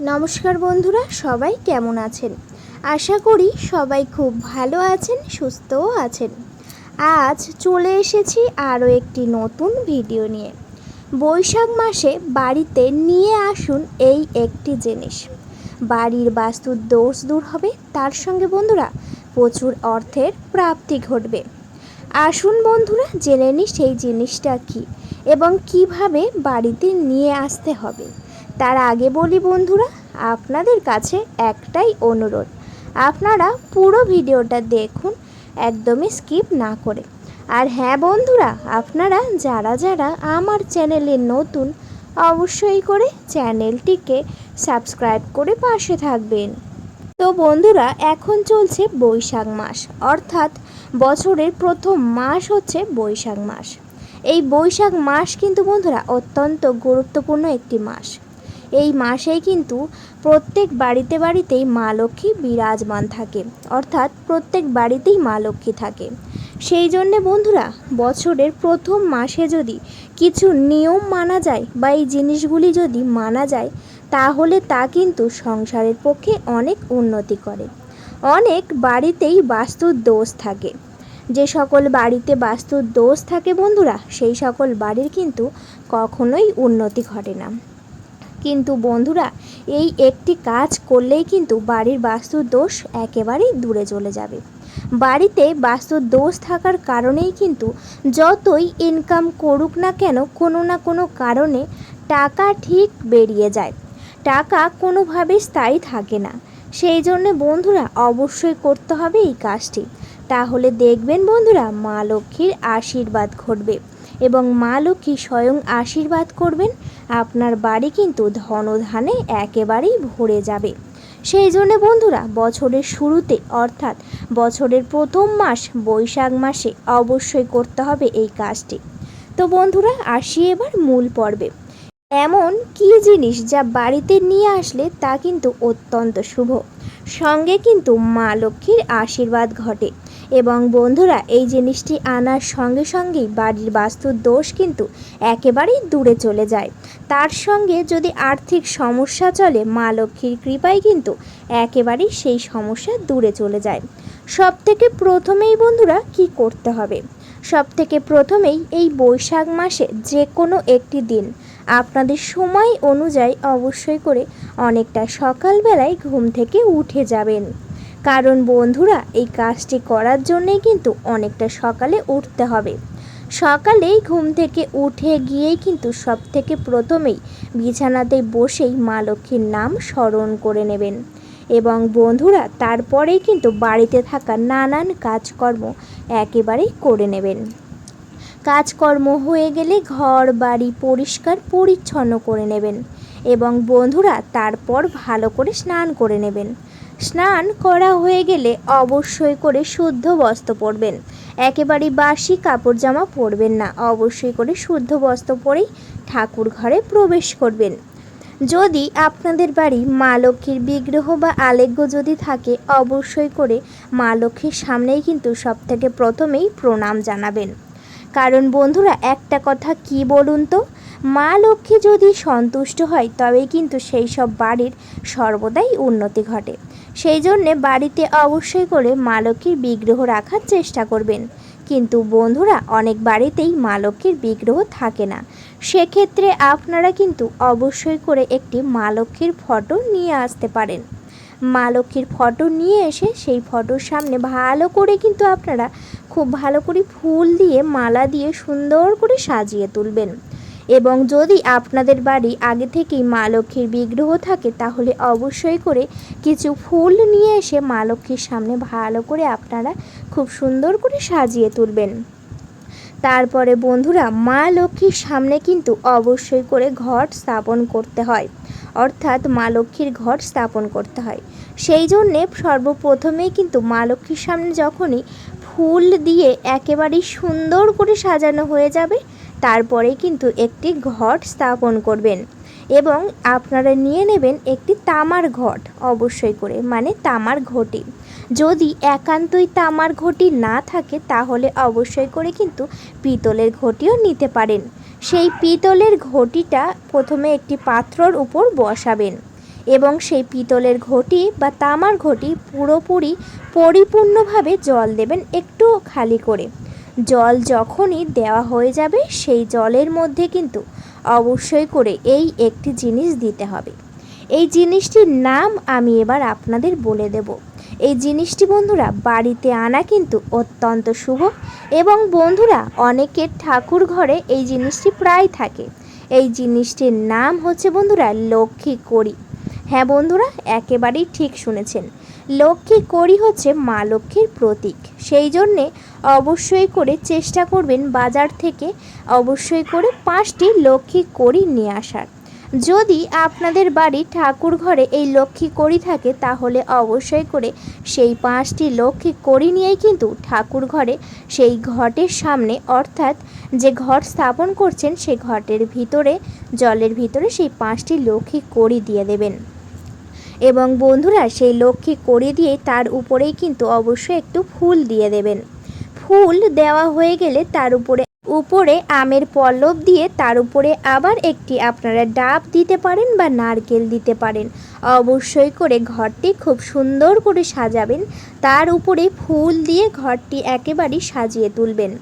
নমস্কার বন্ধুরা, সবাই কেমন আছেন? আশা করি সবাই খুব ভালো আছেন, সুস্থও আছেন। আজ চলে এসেছি আরও একটি নতুন ভিডিও নিয়ে। বৈশাখ মাসে বাড়িতে নিয়ে আসুন এই একটি জিনিস। বাড়ির বাস্তুর দোষ দূর হবে, তার সঙ্গে বন্ধুরা, প্রচুর অর্থের প্রাপ্তি ঘটবে। আসুন বন্ধুরা, জেনে নিই সেই জিনিসটা কি এবং কীভাবে বাড়িতে নিয়ে আসতে হবে। তার আগে বলি বন্ধুরা, আপনাদের কাছে একটাই অনুরোধ। আপনারা পুরো ভিডিওটা দেখুন, একদমই স্কিপ না করে। আর হ্যাঁ বন্ধুরা, আপনারা যারা যারা আমার চ্যানেলে নতুন, অবশ্যই করে চ্যানেলটিকে সাবস্ক্রাইব করে পাশে থাকবেন। তো বন্ধুরা, এখন চলছে বৈশাখ মাস। অর্থাৎ বছরের প্রথম মাস হচ্ছে বৈশাখ মাস। এই বৈশাখ মাস কিন্তু বন্ধুরা অত্যন্ত গুরুত্বপূর্ণ একটি মাস। এই মাসেই কিন্তু প্রত্যেক বাড়িতে বাড়িতেই মা লক্ষ্মী বিরাজমান থাকে। অর্থাৎ প্রত্যেক বাড়িতেই মা লক্ষ্মী থাকে। সেই জন্যে বন্ধুরা, বছরের প্রথম মাসে যদি কিছু নিয়ম মানা যায় বা এই জিনিসগুলি যদি মানা যায়, তাহলে তা কিন্তু সংসারের পক্ষে অনেক উন্নতি করে। অনেক বাড়িতেই বাস্তুর দোষ থাকে। যে সকল বাড়িতে বাস্তুর দোষ থাকে বন্ধুরা, সেই সকল বাড়ির কিন্তু কখনোই উন্নতি ঘটে না। কিন্তু বন্ধুরা, এই একটি কাজ করলেই কিন্তু বাড়ির বাস্তুর দোষ একেবারেই দূরে চলে যাবে। বাড়িতে বাস্তুর দোষ থাকার কারণেই কিন্তু যতই ইনকাম করুক না কেন, কোনো না কোনো কারণে টাকা ঠিক বেরিয়ে যায়। টাকা কোনোভাবেই স্থায়ী থাকে না। সেই জন্যে বন্ধুরা, অবশ্যই করতে হবে এই কাজটি। তাহলে দেখবেন বন্ধুরা, মা লক্ষ্মীর আশীর্বাদ ঘটবে। এবং মা লক্ষ্মী স্বয়ং আশীর্বাদ করবেন, আপনার বাড়ি কিন্তু ধনধানে একেবারেই ভরে যাবে। সেই জন্যে বন্ধুরা, বছরের শুরুতে, অর্থাৎ বছরের প্রথম মাস, বৈশাখ মাসে অবশ্যই করতে হবে এই কাজটি। তো বন্ধুরা, আসি এবার মূল পর্বে। এমন কি জিনিস যা বাড়িতে নিয়ে আসলে তা কিন্তু অত্যন্ত শুভ। সঙ্গে কিন্তু মা লক্ষ্মীর আশীর্বাদ ঘটে। এবং বন্ধুরা, এই জিনিসটি আনার সঙ্গে সঙ্গেই বাড়ির বাস্তুর দোষ কিন্তু একেবারেই দূরে চলে যায়। তার সঙ্গে যদি আর্থিক সমস্যা চলে, মা লক্ষ্মীর কৃপায় কিন্তু একেবারেই সেই সমস্যা দূরে চলে যায়। সব থেকে প্রথমেই বন্ধুরা, কি করতে হবে? সব থেকে প্রথমেই এই বৈশাখ মাসে যে কোনো একটি দিন আপনাদের সময় অনুযায়ী অবশ্যই করে অনেকটা সকালবেলায় ঘুম থেকে উঠে যাবেন। কারণ বন্ধুরা, এই কাজটি করার জন্যেই কিন্তু অনেকটা সকালে উঠতে হবে। সকালেই ঘুম থেকে উঠে গিয়েই কিন্তু সব থেকে প্রথমেই বিছানাতে বসেই মা লক্ষ্মীর নাম স্মরণ করে নেবেন। এবং বন্ধুরা, তারপরেই কিন্তু বাড়িতে থাকা নানান কাজকর্ম একেবারেই করে নেবেন। কাজকর্ম হয়ে গেলে ঘর বাড়ি পরিষ্কার পরিচ্ছন্ন করে নেবেন এবং বন্ধুরা তারপর ভালো করে স্নান করে নেবেন। স্নান করা হয়ে গেলে অবশ্যই করে শুদ্ধ বস্ত্র পরবেন। একেবারে বাসি কাপড় জামা পরবেন না, অবশ্যই করে শুদ্ধ বস্ত্র পরেই ঠাকুর ঘরে প্রবেশ করবেন। যদি আপনাদের বাড়ি মা লক্ষ্মীর বিগ্রহ বা আলেখ্য যদি থাকে, অবশ্যই করে মা লক্ষ্মীর সামনেই কিন্তু সবথেকে প্রথমেই প্রণাম জানাবেন। কারণ বন্ধুরা, একটা কথা কি বলুন তো? মা লক্ষ্মী যদি সন্তুষ্ট হয় তবেই কিন্তু সেই সব বাড়ির সর্বদাই উন্নতি ঘটে। সেই জন্যে বাড়িতে অবশ্যই করে মা লক্ষ্মীর বিগ্রহ রাখার চেষ্টা করবেন। কিন্তু বন্ধুরা, অনেক বাড়িতেই মা লক্ষ্মীর বিগ্রহ থাকে না। সেক্ষেত্রে আপনারা কিন্তু অবশ্যই করে একটি মা লক্ষ্মীর ফটো নিয়ে আসতে পারেন। মা লক্ষ্মীর ফটো নিয়ে এসে সেই ফটোর সামনে ভালো করে কিন্তু আপনারা খুব ভালো করে ফুল দিয়ে মালা দিয়ে সুন্দর করে সাজিয়ে তুলবেন। এবং যদি আপনাদের বাড়ি আগে থেকেই মা লক্ষ্মীর বিগ্রহ থাকে, তাহলে অবশ্যই করে কিছু ফুল নিয়ে এসে মা লক্ষ্মীর সামনে ভালো করে আপনারা খুব সুন্দর করে সাজিয়ে তুলবেন। তারপরে বন্ধুরা, মা লক্ষ্মীর সামনে কিন্তু অবশ্যই করে ঘট স্থাপন করতে হয়। অর্থাৎ মা লক্ষ্মীর ঘট স্থাপন করতে হয়। সেই জন্যে সর্বপ্রথমেই কিন্তু মা লক্ষ্মীর সামনে যখনই ফুল দিয়ে একেবারেই সুন্দর করে সাজানো হয়ে যাবে, তারপরে কিন্তু একটি ঘট স্থাপন করবেন এবং আপনারা নিয়ে নেবেন একটি তামার ঘট, অবশ্যই করে মানে তামার ঘটি। যদি একান্তই তামার ঘটি না থাকে, তাহলে অবশ্যই করে কিন্তু পিতলের ঘটিও নিতে পারেন। সেই পিতলের ঘটিটা প্রথমে একটি পাত্রর উপর বসাবেন এবং সেই পিতলের ঘটি বা তামার ঘটি পুরোপুরি পরিপূর্ণভাবে জল দেবেন একটু খালি করে। জল যখনই দেওয়া হয়ে যাবে, সেই জলের মধ্যে কিন্তু অবশ্যই করে এই একটি জিনিস দিতে হবে। এই জিনিসটির নাম আমি এবার আপনাদের বলে দেব। এই জিনিসটি বন্ধুরা বাড়িতে আনা কিন্তু অত্যন্ত শুভ এবং বন্ধুরা অনেকের ঠাকুর ঘরে এই জিনিসটি প্রায় থাকে। এই জিনিসটির নাম হচ্ছে বন্ধুরা লক্ষ্মী কড়ি। হ্যাঁ বন্ধুরা, একেবারেই ঠিক শুনেছেন। লক্ষ্মী কড়ি হচ্ছে মা লক্ষ্মীর প্রতীক। সেই জন্যে অবশ্যই করে চেষ্টা করবেন বাজার থেকে অবশ্যই করে পাঁচটি লক্ষ্মী কড়ি নিয়ে আসার। যদি আপনাদের বাড়ি ঠাকুর ঘরে এই লক্ষ্মী কড়ি থাকে, তাহলে অবশ্যই করে সেই পাঁচটি লক্ষ্মী কড়ি নিয়েই কিন্তু ঠাকুর ঘরে সেই ঘটের সামনে, অর্থাৎ যে ঘট স্থাপন করছেন সেই ঘটের ভিতরে, জলের ভিতরে সেই পাঁচটি লক্ষ্মী কড়ি দিয়ে দেবেন। এবং বন্ধুরা, সেই লক্ষ্মী করে দিয়ে তার উপরেই কিন্তু অবশ্যই একটু ফুল দিয়ে দেবেন। ফুল দেওয়া হয়ে গেলে তার উপরে উপরে আমের পল্লব দিয়ে তার উপরে আবার একটি আপনারা ডাব দিতে পারেন বা নারকেল দিতে পারেন। অবশ্যই করে ঘরটি খুব সুন্দর করে সাজাবেন। তার উপরে ফুল দিয়ে ঘরটি একেবারেই সাজিয়ে তুলবেন।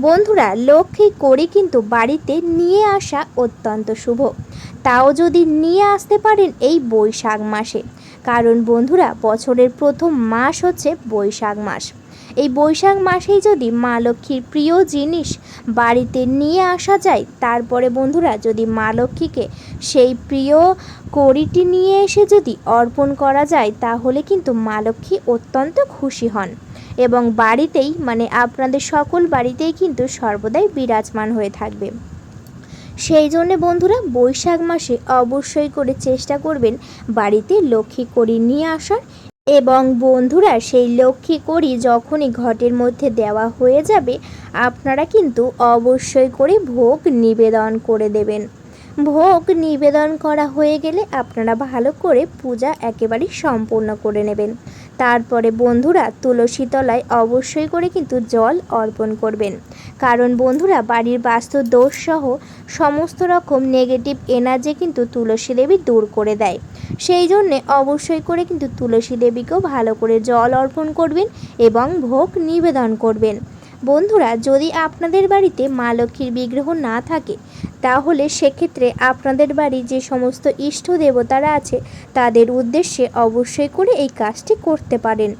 বন্ধুরা, লক্ষ্মী করে কিন্তু বাড়িতে নিয়ে আসা অত্যন্ত শুভ। তাও যদি নিয়ে আসতে পারেন এই বৈশাখ মাসে। কারণ বন্ধুরা, বছরের প্রথম মাস হচ্ছে বৈশাখ মাস। এই বৈশাখ মাসেই যদি মা লক্ষ্মীর প্রিয় জিনিস বাড়িতে নিয়ে আসা যায়, তারপরে বন্ধুরা যদি মা লক্ষ্মীকে সেই প্রিয় কড়িটি নিয়ে এসে যদি অর্পণ করা যায়, তাহলে কিন্তু মা লক্ষ্মী অত্যন্ত খুশি হন। এবং বাড়িতেই মানে আপনাদের সকল বাড়িতেই কিন্তু সর্বদাই বিরাজমান হয়ে থাকবে। সেই জন্যে বন্ধুরা বৈশাখ মাসে অবশ্যই করে চেষ্টা করবেন বাড়িতে লক্ষ্মী কড়ি নিয়ে আসার। এবং বন্ধুরা, সেই লক্ষ্মী করি যখনই ঘটের মধ্যে দেওয়া হয়ে যাবে, আপনারা কিন্তু অবশ্যই করে ভোগ নিবেদন করে দেবেন। ভোগ নিবেদন করা হয়ে গেলে আপনারা ভালো করে পূজা একেবারেই সম্পূর্ণ করে নেবেন। তারপরে বন্ধুরা তুলসী তলায় অবশ্যই করে কিন্তু জল অর্পণ করবেন। কারণ বন্ধুরা বাড়ির বাস্তু দোষসহ সমস্ত রকম নেগেটিভ এনার্জি কিন্তু তুলসী দেবী দূর করে দেয়। সেই জন্যে অবশ্যই করে কিন্তু তুলসী দেবীকেও ভালো করে জল অর্পণ করবেন এবং ভোগ নিবেদন করবেন। বন্ধুরা যদি আপনাদের বাড়িতে মা লক্ষ্মীর বিগ্রহ না থাকে তাহলে সেক্ষেত্রে আপনাদের বাড়ি যে সমস্ত ইষ্ট দেবতারা আছে, তাদের উদ্দেশ্যে অবশ্যই করে এই কাজটি করতে পারেন।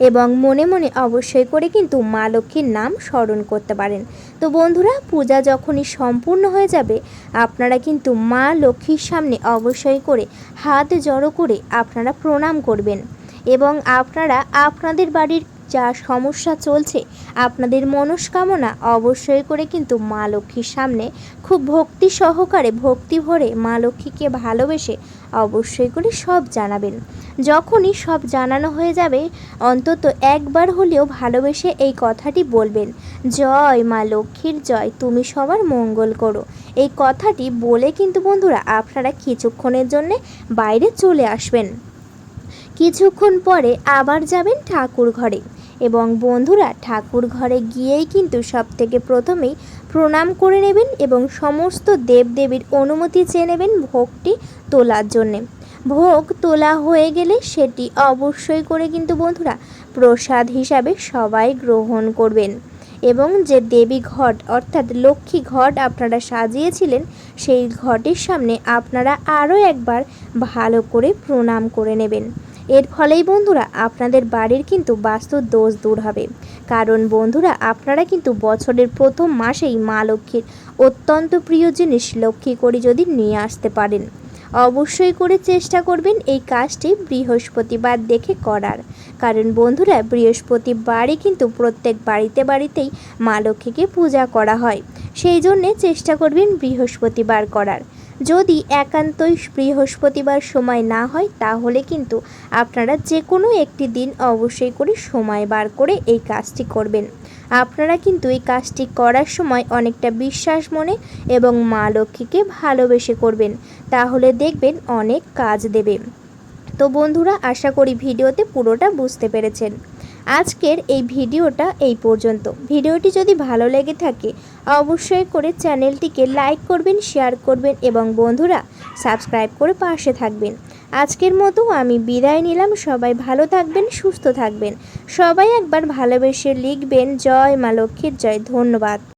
এবং মনে মনে অবশ্যই করে কিন্তু মা লক্ষ্মীর নাম স্মরণ করতে পারেন। তো বন্ধুরা, পূজা যখনই সম্পূর্ণ হয়ে যাবে, আপনারা কিন্তু মা লক্ষ্মীর সামনে অবশ্যই করে হাত জড়ো করে আপনারা প্রণাম করবেন। এবং আপনারা আপনাদের বাড়ির যা সমস্যা চলছে, আপনাদের মনস্কামনা অবশ্যই করে কিন্তু মা লক্ষ্মীর সামনে খুব ভক্তি সহকারে, ভক্তি ভরে মা লক্ষ্মীকে ভালোবেসে অবশ্যই করে সব জানাবেন। যখনই সব জানানো হয়ে যাবে, অন্তত একবার হলেও ভালোবেসে এই কথাটি বলবেন, জয় মা লক্ষ্মীর জয়, তুমি সবার মঙ্গল করো। এই কথাটি বলে কিন্তু বন্ধুরা আপনারা কিছুক্ষণের জন্যে বাইরে চলে আসবেন। কিছুক্ষণ পরে আবার যাবেন ঠাকুর ঘরে। এবং বন্ধুরা, ঠাকুর ঘরে গিয়েই কিন্তু সব থেকে প্রথমেই প্রণাম করে নেবেন এবং সমস্ত দেবদেবীর অনুমতি চেয়ে নেবেন ভোগটি তোলার জন্যে। ভোগ তোলা হয়ে গেলে সেটি অবশ্যই করে কিন্তু বন্ধুরা প্রসাদ হিসাবে সবাই গ্রহণ করবেন। এবং যে দেবী ঘট, অর্থাৎ লক্ষ্মী ঘট আপনারা সাজিয়েছিলেন, সেই ঘটের সামনে আপনারা আরও একবার ভালো করে প্রণাম করে নেবেন। এর ফলেই বন্ধুরা আপনাদের বাড়ির কিন্তু বাস্তু দোষ দূর হবে। কারণ বন্ধুরা আপনারা কিন্তু বছরের প্রথম মাসেই মা লক্ষ্মীর অত্যন্ত প্রিয় জিনিস লক্ষ্মী করে যদি নিয়ে আসতে পারেন। অবশ্যই করে চেষ্টা করবেন এই কাজটি বৃহস্পতিবার দেখে করার। কারণ বন্ধুরা বৃহস্পতিবারই কিন্তু প্রত্যেক বাড়িতে বাড়িতেই মা লক্ষ্মীকে পূজা করা হয়। সেই জন্যে চেষ্টা করবেন বৃহস্পতিবার করার। যদি একান্তই বৃহস্পতিবার সময় না হয়, তাহলে কিন্তু আপনারা যে কোনো একটি দিন অবশ্যই করে সময় বার করে এই কাজটি করবেন। আপনারা কিন্তু এই কাজটি করার সময় অনেকটা বিশ্বাস মনে এবং মা লক্ষ্মীকে ভালোবেসে করবেন, তাহলে দেখবেন অনেক কাজ দেবে। তো বন্ধুরা, আশা করি ভিডিওতে পুরোটা বুঝতে পেরেছেন। আজকের এই ভিডিওটা এই পর্যন্ত। ভিডিওটি যদি ভালো লেগে থাকে, অবশ্যই করে চ্যানেলটিকে লাইক করবেন, শেয়ার করবেন এবং বন্ধুরা, সাবস্ক্রাইব করে পাশে থাকবেন। আজকের মতো আমি বিদায় নিলাম। সবাই ভালো থাকবেন, সুস্থ থাকবেন। সবাই একবার ভালোবেসে লিখবেন, জয় মা লক্ষ্মীর জয়। ধন্যবাদ।